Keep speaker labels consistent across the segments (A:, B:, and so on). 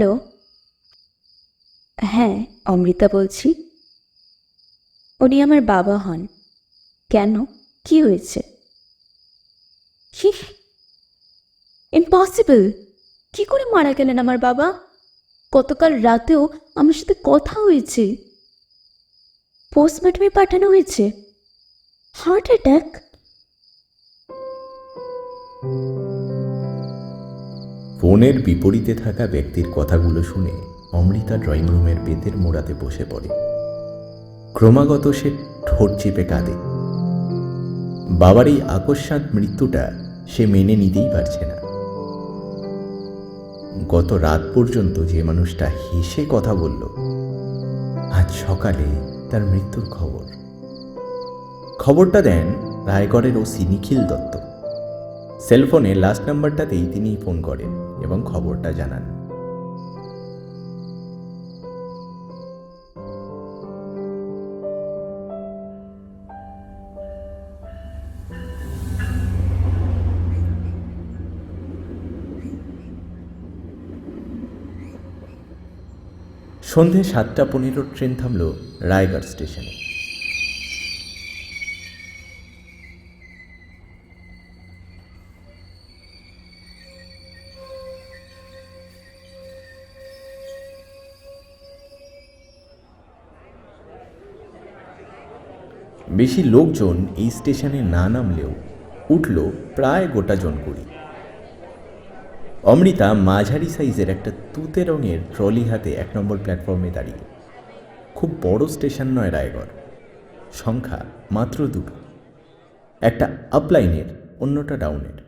A: Hello. হ্যাঁ অমৃতা বলছি। উনি আমার বাবা হন। কেন? কি হয়েছে? কি ইম্পসিবল। কি করে মারা গেলেন আমার বাবা? গতকাল রাতেও আমার সাথে কথা হয়েছে। পোস্টমর্টমে পাঠানো হয়েছে। Heart attack.
B: ফোনের বিপরীতে থাকা ব্যক্তির কথাগুলো শুনে অমৃতা ড্রয়িং রুমের বেতের মোড়াতে বসে পড়ে। ক্রমাগত সে ঠোঁট চেপে কাঁদে। বাবার এই আকস্মাৎ মৃত্যুটা সে মেনে নিতেই পারছে না। গত রাত পর্যন্ত যে মানুষটা হেসে কথা বলল, আজ সকালে তার মৃত্যুর খবর। খবরটা দেন রায়গড়ের ওসি নিখিল দত্ত। সেলফোনে লাস্ট নাম্বারটাতেই তিনি ফোন করেন। এবং খবরটা জানান। সন্ধে সাতটা পনেরো ট্রেন থামল রায়গড় স্টেশনে। বেশি লোকজন এই স্টেশনে না নামলেও উঠল প্রায় গোটা জন কুড়ি অমৃতা মাঝারি সাইজের একটা তুতে রঙের ট্রলি হাতে এক নম্বর প্ল্যাটফর্মে দাঁড়িয়ে। খুব বড় স্টেশন নয় রায়গড়। সংখ্যা মাত্র দুটো। একটা আপলাইনের, অন্যটা ডাউনের।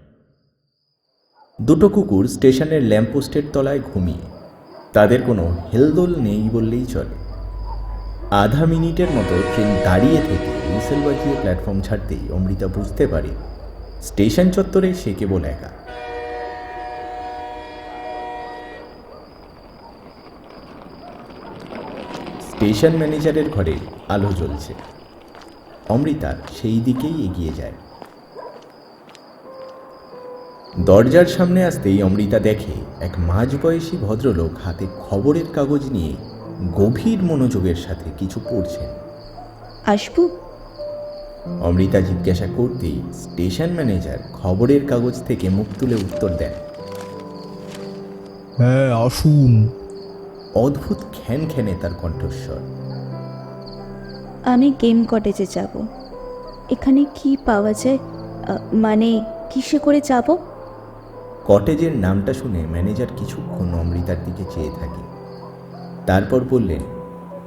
B: দুটো কুকুর স্টেশনের ল্যাম্পপোস্টের তলায় ঘুমিয়ে। তাদের কোনো হেলদোল নেই বললেই চলে। আধা মিনিটের মতো ট্রেন দাঁড়িয়ে থেকে হুইসেল বাজিয়ে প্ল্যাটফর্ম ছাড়তেই অমৃতা বুঝতে পারে, স্টেশন চত্বরে সে কেবল একা। স্টেশন ম্যানেজারের ঘরে আলো জ্বলছে। অমৃতা সেই দিকেই এগিয়ে যায়। দরজার সামনে আসতেই অমৃতা দেখে এক মাঝবয়সী ভদ্রলোক হাতে খবরের কাগজ নিয়ে গভীর মনোযোগের সাথে কিছু পড়ছেন।
A: আসব
B: অমৃতা জিজ্ঞাসা করতেই স্টেশন ম্যানেজার খবরের কাগজ থেকে মুখ তুলে উত্তর দেন।
C: হ্যাঁ আসুন।
B: অদ্ভুত খ্যান খ্যানে তার কণ্ঠস্বর।
A: আমি গেম কটেজে যাব। এখানে কি পাওয়া যায়? আ, মানে কিসে করে যাব?
B: কটেজের নামটা শুনে ম্যানেজার কিছুক্ষণ অমৃতার দিকে চেয়ে থাকে। তারপর বললেন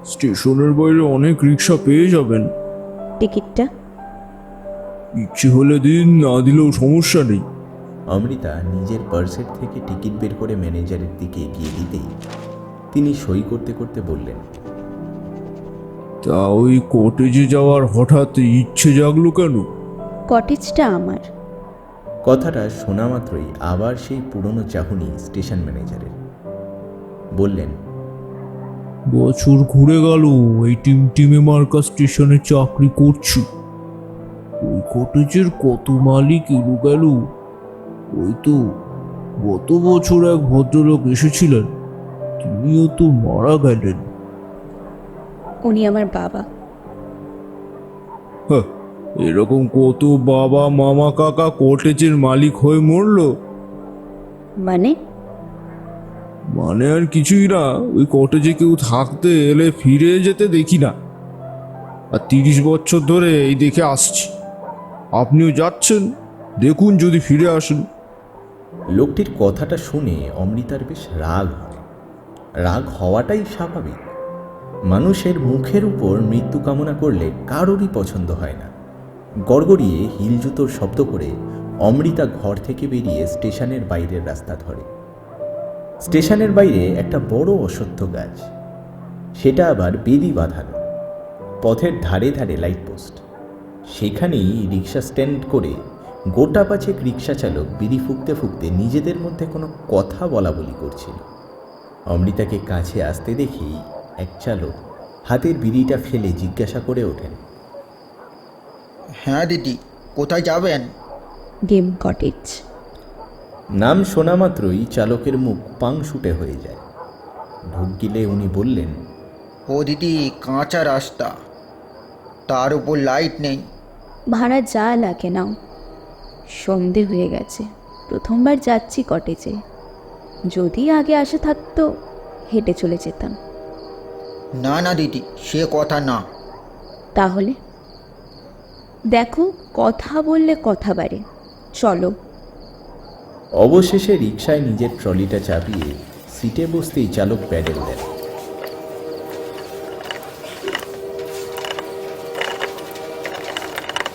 C: স্টেশনের বাইরে অনেক রিক্সা পেয়ে যাবেন।
A: টিকিটটা?
C: ইচ্ছে হলে দিন না দিলেও সমস্যা নেই।
B: অমৃতা নিজের পার্সের থেকে টিকিট বের করে ম্যানেজারের দিকে এগিয়ে দিতেই তিনি সই করতে করতে বললেন
C: তা ওই কটেজে যাওয়ার হঠাৎ ইচ্ছে জাগলো কেন?
A: কটেজটা আমার।
B: কথাটা শোনা মাত্রই আবার সেই পুরনো চাহনি স্টেশন ম্যানেজারের। বললেন
C: বছর ঘুরে গেল এই টিম টিমে মার্কা স্টেশনে চাকরি করছি। ওই কটেজের কত মালিক এলো গেল? ওই তো গত বছর এক ভদ্রলোক এসেছিলেন তিনিও তো মারা গেলেন।
A: উনি আমার বাবা।
C: হ্যাঁ, এরকম কত বাবা মামা কাকা কটেজের মালিক হয়ে মরলো?
A: মানে?
C: মানে আর কিছুই না ওই কটেজে কেউ থাকতে এলে ফিরে যেতে দেখি না। আর তিরিশ বছর ধরে এই দেখে আসছি। আপনিও যাচ্ছেন, দেখুন যদি ফিরে আসেন।
B: লোকটির কথাটা শুনে অমৃতার বেশ রাগ হয়। রাগ হওয়াটাই স্বাভাবিক। মানুষের মুখের উপর মৃত্যু কামনা করলে কারোরই পছন্দ হয় না। গড়গড়িয়ে হিল জুতোর শব্দ করে অমৃতা ঘর থেকে বেরিয়ে স্টেশনের বাইরের রাস্তা ধরে। স্টেশনের বাইরে একটা বড় অশ্বত্থ গাছ। সেটা আবার বেদি বাঁধানো। পথের ধারে ধারে লাইট পোস্ট সেখানেই রিক্সা স্ট্যান্ড করে গোটা পাঁচেক রিক্সা চালক বিড়ি ফুঁকতে ফুঁকতে নিজেদের মধ্যে কোনো কথা বলা বলি করছিল। অমৃতাকে কাছে আসতে দেখেই এক চালক হাতের বিড়িটা ফেলে জিজ্ঞাসা করে ওঠেন
D: হ্যাঁ দিদি কোথায় যাবেন?
A: Game cottage.
B: নাম শোনা মাত্রই চালকের মুখ পাং শুটে হয়ে যায়। ঢোক গিলে উনি বললেন
D: ও দিদি কাঁচা রাস্তা। তার উপর লাইট নেই।
A: ভাড়া যা লাগে নাও। সন্ধে হয়ে গেছে। প্রথমবার যাচ্ছি কটেজে। যদি আগে আসা থাকতো হেঁটে চলে যেতাম।
D: না না দিদি সে কথা না।
A: তাহলে? দেখো কথা বললে কথা বাড়ে। চলো।
B: অবশেষে রিক্সায় নিজের ট্রলিটা চাপিয়ে সিটে বসতেই চালক প্যাডেল দেন।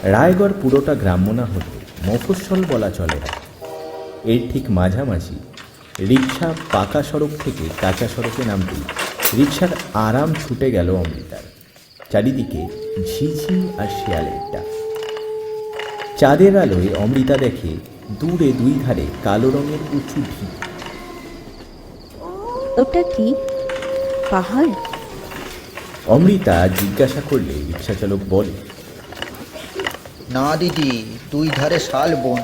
B: রায়গড় পুরোটা গ্রাম্য না হলে মফস্বল বলা চলে না। এর ঠিক মাঝামাঝি রিক্সা পাকা সড়ক থেকে কাঁচা সড়কে নামতেই রিক্সার আরাম ছুটে গেল অমৃতার। চারিদিকে ঝিঝি আর শিয়ালের ডাক। চাঁদের আলোয় অমৃতা দেখে দূরে দুই ধারে কালো রঙের উঁচু ঢিপ
A: ওটা কি? পাহাড়?
B: অমৃতা জিজ্ঞাসা করলে রিক্সাচালক বলে
D: না দিদি দুই ধারে শাল বন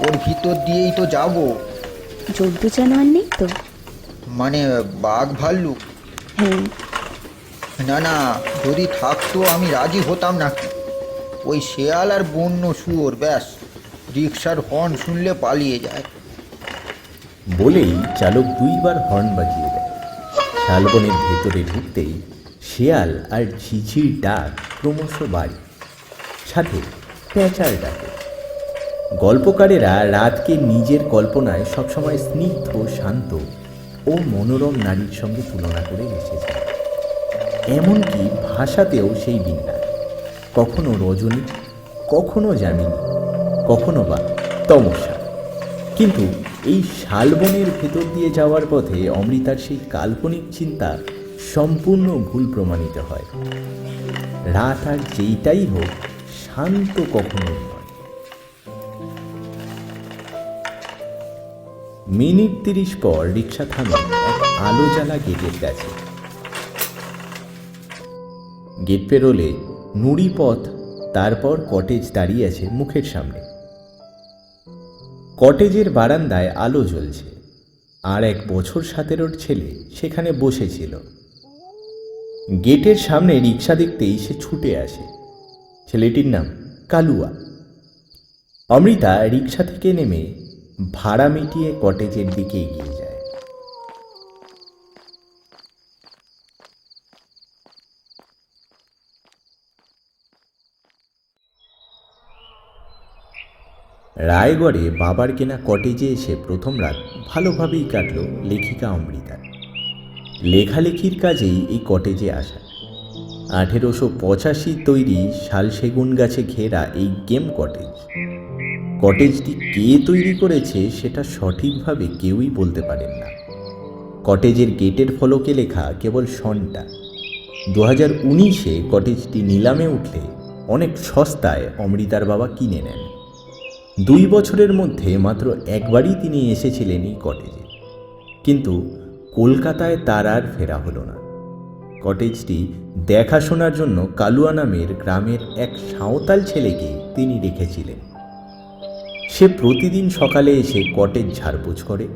D: ওর ভিতর দিয়েই তো যাব।
A: জন্তু জানোয়ার নেই তো?
D: মানে বাঘ ভাল্লুক।
A: হ্যাঁ।
D: না না যদি থাকতো আমি রাজি হতাম নাকি? ওই শেয়াল আর বন্য শুয়োর ব্যাস রিক্সার হর্ন শুনলে পালিয়ে যায়।
B: বলেই চালক দুইবার হর্ন বাজিয়ে দেয়। শালবনের ভেতরে ঢুকতেই শেয়াল আর ঝিঝির ডাক ক্রমশ বাড়ে। সাথে পেঁচার ডাকে গল্পকারেরা রাতকে নিজের কল্পনায় সবসময় স্নিগ্ধ, শান্ত ও মনোরম নারীর সঙ্গে তুলনা করে এসেছে এমনকি ভাষাতেও সেই বিন্যাস। কখনো রজনী, কখনো যামিনী, কখনো বা তমসা। কিন্তু এই শালবনের ভেতর দিয়ে যাওয়ার পথে অমৃতার সেই কাল্পনিক চিন্তা সম্পূর্ণ ভুল প্রমাণিত হয়। রাত আর যেইটাই হোক শান্ত কখনো নয়। মিনিট তিরিশ পর রিক্সা থামে এক আলো জ্বালা গেটের কাছে। গেট পেরোলে নুড়ি পথ, তারপর কটেজ দাঁড়িয়ে আছে মুখের সামনে। কটেজের বারান্দায় আলো জ্বলছে। আর এক বছর সতেরোর ছেলে সেখানে বসেছিল। গেটের সামনে রিক্সা দেখতেই সে ছুটে আসে। ছেলেটির নাম কালুয়া। অমৃতা রিক্সা থেকে নেমে ভাড়া মিটিয়ে কটেজের দিকে এগিয়ে যায়। রায়গড়ে বাবার কেনা কটেজে এসে প্রথম রাত ভালোভাবেই কাটল লেখিকা অমৃতার। লেখালেখির কাজেই এই কটেজে আসা। আঠেরোশো পঁচাশি তৈরি শাল সেগুন গাছে ঘেরা এই গেম কটেজ। কটেজটি কে তৈরি করেছে সেটা সঠিকভাবে কেউই বলতে পারেন না। কটেজের গেটের ফলকে লেখা কেবল সনটা। দু হাজার উনিশে কটেজটি নিলামে উঠলে অনেক সস্তায় অমৃতার বাবা কিনে নেন। দুই বছরের মধ্যে মাত্র একবারই তিনি এসেছিলেন এই কটেজে। কিন্তু কলকাতায় তার আর ফেরা হলো না। কটেজটি দেখাশোনার জন্য কালুয়া নামের গ্রামের এক সাঁওতাল ছেলেকে তিনি রেখেছিলেন। সে প্রতিদিন সকালে এসে কটেজ ঝাড়পোছ করে,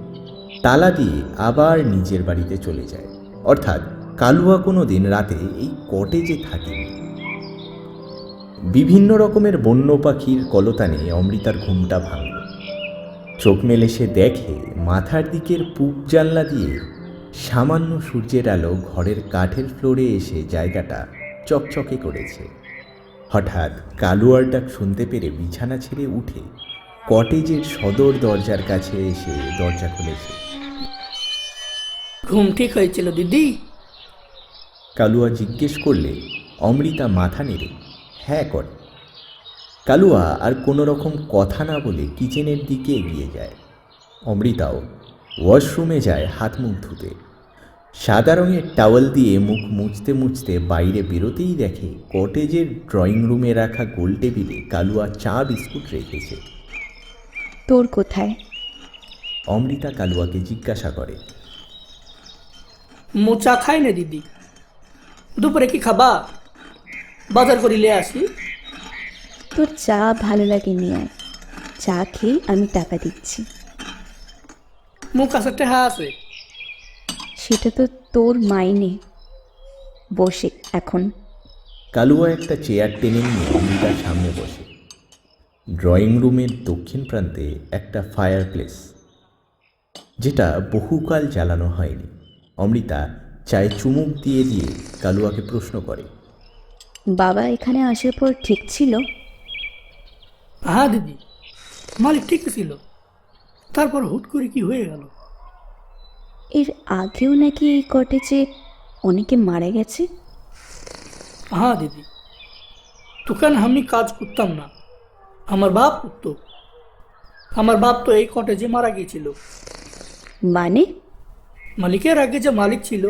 B: তালা দিয়ে আবার নিজের বাড়িতে চলে যায়। অর্থাৎ কালুয়া কোনো দিন রাতে এই কটেজে থাকেনি। বিভিন্ন রকমের বন্য পাখির কলতানে অমৃতার ঘুমটা ভাঙল। চোখ মেলে সে দেখে মাথার দিকের পূব জানলা দিয়ে সামান্য সূর্যের আলো ঘরের কাঠের ফ্লোরে এসে জায়গাটা চকচকে করেছে। হঠাৎ কালুয়ার ডাক শুনতে পেরে বিছানা ছেড়ে উঠে কটেজের সদর দরজার কাছে এসে দরজা খুলেছে।
E: ঘুম ঠিক হয়েছিল দিদি?
B: কালুয়া জিজ্ঞেস করলে অমৃতা মাথা নেড়ে হ্যাঁ করে। কালুয়া আর কোনো রকম কথা না বলে কিচেনের দিকে এগিয়ে যায়। অমৃতাও ওয়াশরুমে যায় হাত মুখ ধুতে। সাদা রঙের টাওয়াল দিয়ে মুখ মুছতে মুছতে বাইরে বেরোতেই দেখে কটেজের ড্রয়িং রুমে রাখা গোল টেবিলে কালুয়া চা বিস্কুট রেখেছে।
A: তোর কোথায়?
B: অমৃতা কালুয়াকে জিজ্ঞাসা করে।
E: মোচা খাই না দিদি। দুপুরে কি খাবা? বাজার করিলে আসি।
A: তোর চা ভালো লাগে নিয়ে আয় চা খেয়ে আমি টাকা দিচ্ছি।
E: মুখ কাছে টেহা আছে।
A: সেটা তো তোর মাইনে। বসে এখন।
B: কালুয়া একটা চেয়ার টেনে নিয়ে অমৃতার সামনে বসে। ড্রয়িং রুমের দক্ষিণ প্রান্তে একটা ফায়ার প্লেস যেটা বহুকাল জ্বালানো হয়নি। অমৃতা চায়ে চুমুক দিয়ে দিয়ে কালুয়াকে প্রশ্ন করে।
A: বাবা এখানে আসার পর ঠিক ছিল?
E: হ্যাঁ দিদি। মালিক ঠিক ছিল। তারপর হুট করে কি হয়ে গেল?
A: এর আগেও নাকি এই কটেজে অনেকে মারা গেছে?
E: হ্যাঁ দিদি দোকানে আমি কাজ করতাম না। আমার বাপ করতো আমার বাপ তো এই কটেজে মারা গিয়েছিল।
A: মানে?
E: মালিকের আগে যে মালিক ছিল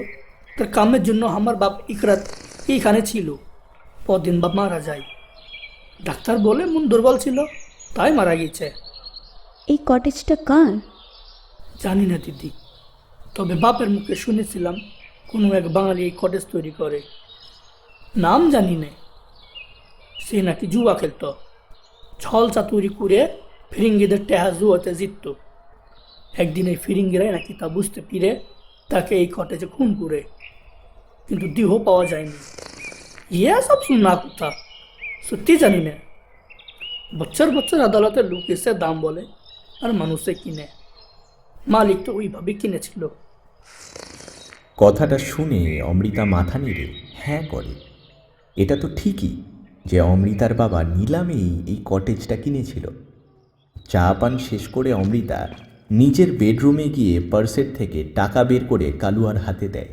E: তার কামের জন্য আমার বাপ ইকরাত এইখানে ছিল। পরদিন বাপ মারা যায়। ডাক্তার বলে মন দুর্বল ছিল তাই মারা গিয়েছে।
A: এই কটেজটা কার?
E: জানি না দিদি, তবে বাপের মুখে শুনেছিলাম কোনো এক বাঙালি এই কটেজ তৈরি করে। নাম জানি না। সে নাকি জুয়া খেলতো। ছল চাতুরি করে ফিরিঙ্গিদের টেহা জুয়াতে জিতত। একদিন এই ফিরিঙ্গিরাই নাকি তা বুঝতে পেরে তাকে এই কটেজে খুন করে। কিন্তু দেহ পাওয়া যায়নি। ইয়ে সব শুননা কথা, সত্যি জানি না। বছর বছর আদালতের লোক এসে দাম বলে। আর মানুষে কিনে। মালিক তো ওইভাবে কিনেছিল।
B: কথাটা শুনে অমৃতা মাথা নেড়ে হ্যাঁ করে। এটা তো ঠিকই যে অমৃতার বাবা নিলামেই এই কটেজটা কিনেছিল। চা পান শেষ করে অমৃতা নিজের বেডরুমে গিয়ে পার্সের থেকে টাকা বের করে কালুয়ার হাতে দেয়।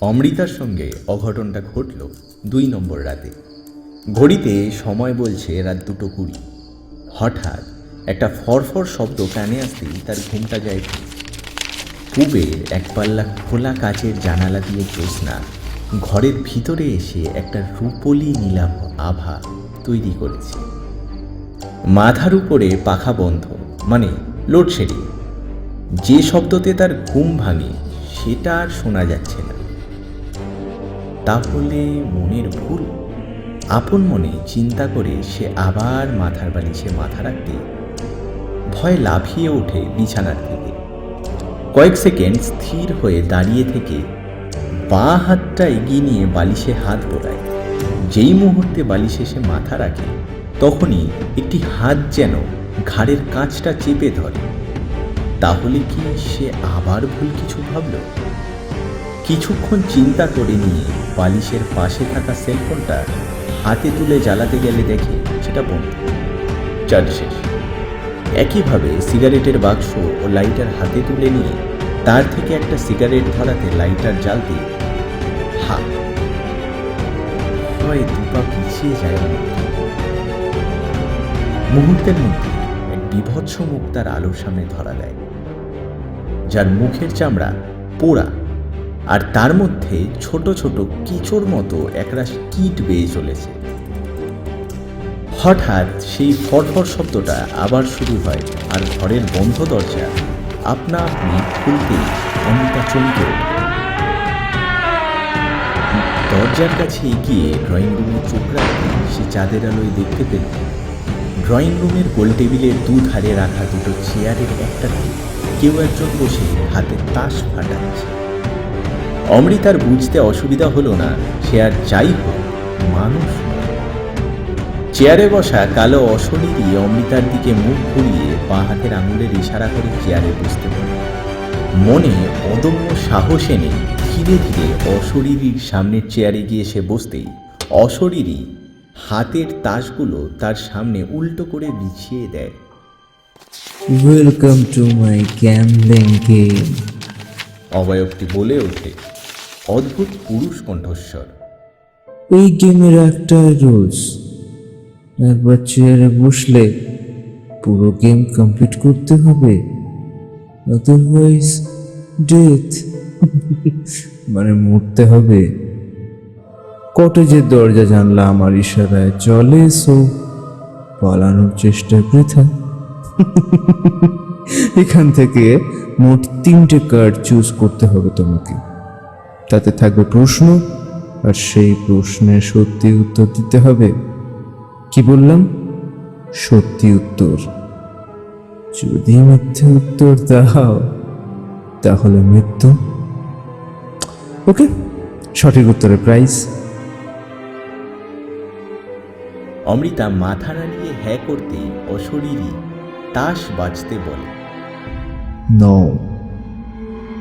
B: অমৃতার সঙ্গে অঘটনটা ঘটল দুই নম্বর রাতে। ঘড়িতে সময় বলছে রাত দুটো কুড়ি। হঠাৎ একটা ফরফর শব্দ কানে আসতেই তার ঘুমটা যায়। পূবের এক পাল্লা খোলা কাচের জানালা দিয়ে জ্যোৎস্না ঘরের ভিতরে এসে একটা রূপলি নীলাভ আভা তৈরি করেছে। মাথার উপরে পাখা বন্ধ মানে লোডশেডিং। যে শব্দতে তার ঘুম ভাঙে, সেটা আর শোনা যাচ্ছে না। তাহলে মনের ভুল আপন মনে চিন্তা করে সে আবার মাথার বালিশে মাথা রাখতে ভয় লাফিয়ে ওঠে বিছানার থেকে কয়েক সেকেন্ড স্থির হয়ে দাঁড়িয়ে থেকে বাঁ হাতটা এগিয়ে নিয়ে বালিশে হাত বোলায়। যেই মুহূর্তে বালিশে সে মাথা রাখে, তখনই একটি হাত যেন ঘাড়ের কাঁচটা চেপে ধরে। তাহলে কি সে আবার ভুল কিছু ভাবলো? কিছুক্ষণ চিন্তা করে নিয়ে বালিশের পাশে থাকা সেলফোনটা হাতে তুলে জ্বালাতে গেলে দেখে সেটা বন্ধ। চার্জ শেষ। একইভাবে সিগারেটের বাক্স ও লাইটার হাতে তুলে নিয়ে তার থেকে একটা সিগারেট ধরাতে লাইটার জ্বালতে হা। হয় দুপা পিছিয়ে যায়। মুহূর্তের মধ্যে এক বিভৎস মুখ তার আলোর সামনে ধরা দেয়। যার মুখের চামড়া পোড়া আর তার মধ্যে ছোট ছোট কিচোর মতো একরাশ কীট বেয়ে চলেছে। হঠাৎ সেই ফটফট শব্দটা আবার শুরু হয় আর ঘরের বন্ধ দরজা আপনা আপনি খুলতেই অমিতা চমকে দরজার কাছে এগিয়ে ড্রয়িং রুমে চোখ রাখতে সে চাঁদের আলোয় দেখতে পেল। ড্রয়িং রুমের গোল টেবিলের দু ধারে রাখা দুটো চেয়ারের একটাতে কেউ একজন বসে হাতে তাস ফাটাচ্ছে। অমৃতার বুঝতে অসুবিধা হলো না সে আর যাই হোক মানুষ চেয়ারে বসা কালো অশরীরই অমৃতার দিকে মুখ ঘুরিয়ে বাঁ হাতের আঙুলের ইশারা করে চেয়ারে বসতে বলে। মনে অদম্য সাহস এনে ধীরে ধীরে অশরীরীর সামনের চেয়ারে গিয়ে সে বসতেই অশরীরী হাতের তাসগুলো তার সামনে উল্টো করে বিছিয়ে দেয়।
F: Welcome to my gambling game
B: অবয়বটি বলে ওঠে। অদ্ভুত পুরুষ কণ্ঠস্বর।
F: এই গেমের একটা রুলস একবার চেয়ারে বসলে পুরো গেম কমপ্লিট করতে হবে। আদারওয়াইজ ডেথ মানে মরতে হবে। কটেজের দরজা জানলা আমার ইশারায় চলে সো পালানোর চেষ্টা বৃথা। এখান থেকে মোট তিনটে কার্ড চুজ করতে হবে তোমাকে। তাতে থাকবে প্রশ্ন আর সেই প্রশ্নের সত্যি উত্তর দিতে হবে। কি বললাম? সত্যি উত্তর। যদি মিথ্যে উত্তর দাও তাহলে মৃত্যু। ওকে সঠিক উত্তরের প্রাইস
B: অমৃতা মাথা নাড়িয়ে হ্যাঁ করতে অশরীরী তাস বাজতে বলে।
F: নও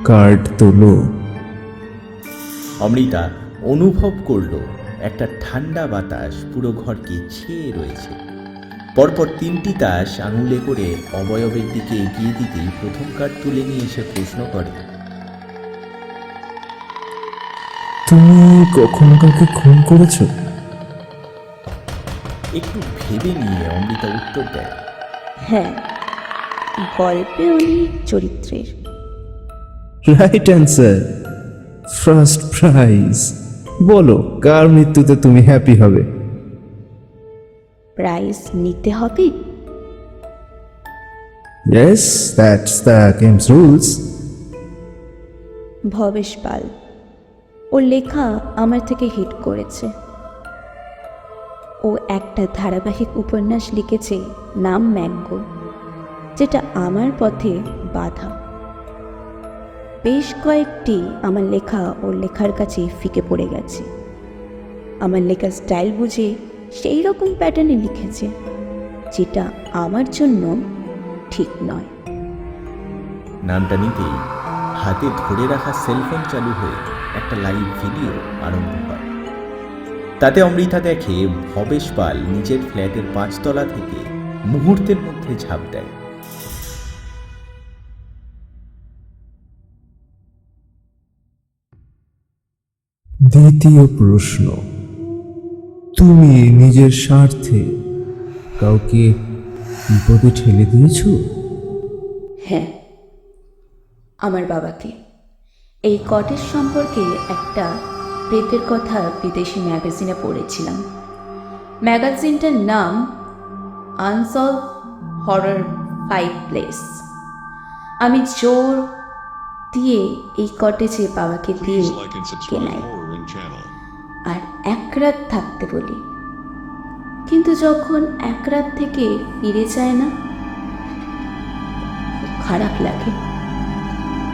F: কার্ড তোলো।
B: অমৃতা অনুভব করল একটা ঠান্ডা বাতাস পুরো ঘরকে ছেয়ে রয়েছে। পরপর তিনটি তাস আঙুলে করে অবয়বের দিকে এগিয়ে দিতেই প্রথম কার্ড তুলে নিয়ে এসে প্রশ্ন করে।
F: তুমি কখনো কাউকে খুন করেছ?
B: একটু ভেবে নিয়ে অমৃতা উত্তর দেয়।
A: হ্যাঁ গল্পে অনেক চরিত্রের।
F: রাইট অ্যান্সার ফার্স্ট প্রাইজ বলো কার মৃত্যুতে তুমি হ্যাপি হবে?
A: প্রাইজ নিতে হবে?
F: Yes that's the games rules
A: Bhabesh Pal ওর লেখা আমার থেকে হিট করেছে। ও একটা ধারাবাহিক উপন্যাস লিখেছে নাম ম্যাঙ্গো যেটা আমার পথে বাধা। বেশ কয়েকটি আমার লেখা ওর লেখার কাছে ফিকে পড়ে গেছে। আমার লেখার স্টাইল বুঝে সেই রকম প্যাটার্নে লিখেছে, যেটা আমার জন্য ঠিক নয়।
B: নামটা হাতে ধরে রাখা সেলফোন চালু হয়ে একটা লাইভ ভিডিও আরম্ভ হয়। তাতে অমৃতা দেখে ভবেশ পাল নিজের ফ্ল্যাটের পাঁচতলা থেকে মুহূর্তের মধ্যে ঝাঁপ দেয়।
F: দ্বিতীয় প্রশ্ন। তুমি নিজের স্বার্থে কাউকে বিপদে ঠেলে দিয়েছ?
A: হ্যাঁ আমার বাবাকে। এই কটেজ সম্পর্কে একটা প্রেতের কথা বিদেশি ম্যাগাজিনে পড়েছিলাম। ম্যাগাজিনটার নাম আনসলভ হরর ফাইভ প্লেস আমি জোর দিয়ে এই কটেজে বাবাকে দিয়ে কেনাই. আর এক রাত থাকতে বলি। কিন্তু যখন এক রাত থেকে ফিরে যায় না খারাপ লাগে।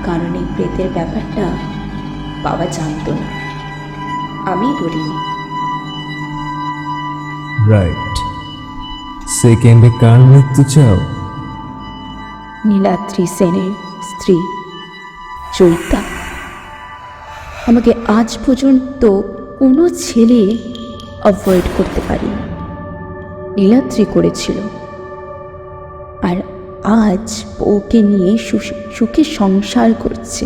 A: কারণ এই প্রেতের ব্যাপারটা বাবা জানতো না। আমি বলিনি।
F: রাইট সেকেন্ডে কার মৃত্যু চাও?
A: নীলাদ্রি সেনের স্ত্রী চৈতা। আমাকে আজ পর্যন্ত কোনো ছেলে অ্যাভয়েড করতে পারিনি। নীলাদ্রি করেছিল। আর আজ বউকে নিয়ে সুখে সংসার করছে।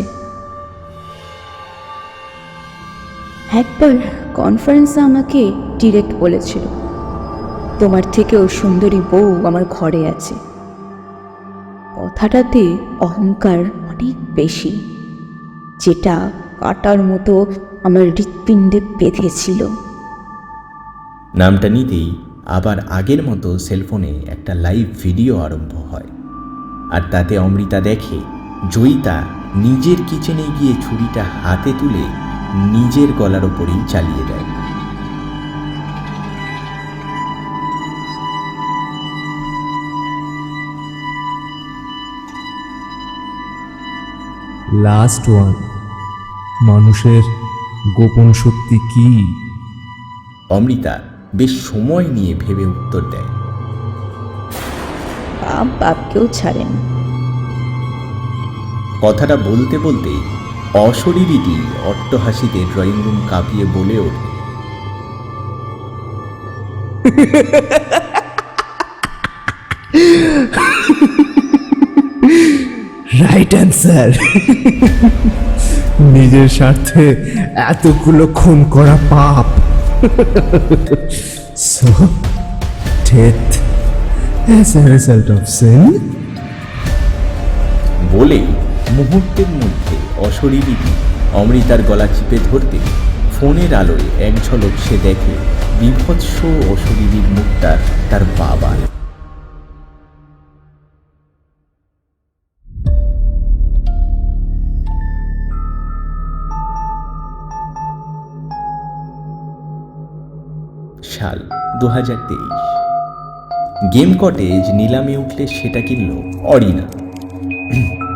A: একবার কনফারেন্সে আমাকে ডিরেক্ট বলেছিল, তোমার থেকেও সুন্দরী বউ আমার ঘরে আছে। কথাটাতে অহংকার অনেক বেশি, যেটা কাটার মতো আমার হৃৎপিণ্ডে বেঁধেছিল।
B: নামটা নিতেই আবার আগের মতো সেলফোনে একটা লাইভ ভিডিও আরম্ভ হয়। আর তাতে অমৃতা দেখে জয়িতা নিজের কিচেনে গিয়ে ছুরিটা হাতে তুলে নিজের গলার ওপরেই চালিয়ে দেয়।
F: লাস্ট ওয়ান মানুষের গোপন সত্যি কি?
B: অমৃতা বেশ সময় নিয়ে ভেবে উত্তর দেয়।
A: বাপ বাপকেও ছাড়েন।
B: কথাটা বলতে বলতে অশরীরীটি অট্টহাসিতে ড্রয়িং রুম কাঁপিয়ে বলে ওঠে।
F: রাইট অ্যান্সার নিজের স্বার্থে এতগুলো খুন করা পাপ। So death as a result of sin
B: বলেই মুহূর্তের মধ্যে অশরীরীটি অমৃতার গলা চিপে ধরতে ফোনের আলোয় এক ঝলক সে দেখে বিভৎস অশরীরীর মুখটা তার বাবার। সাল দু তেইশ। গেম কটেজ নিলামে উঠলে সেটা কিনল অরিনা।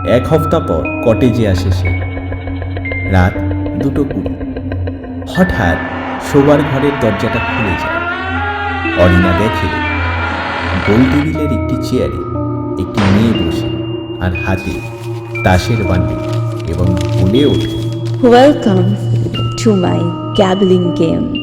B: এক হপ্তা পর কটেজে আসে সে। রাত দুটো কুড়ি। হঠাৎ শোবার ঘরের দরজাটা খুলে যায়। অরিনা দেখে গোল টেবিলের একটি চেয়ারে একটি মেয়ে বসে আর হাতে তাসের বান্ডি এবং বলে ওঠে
A: welcome to my gambling game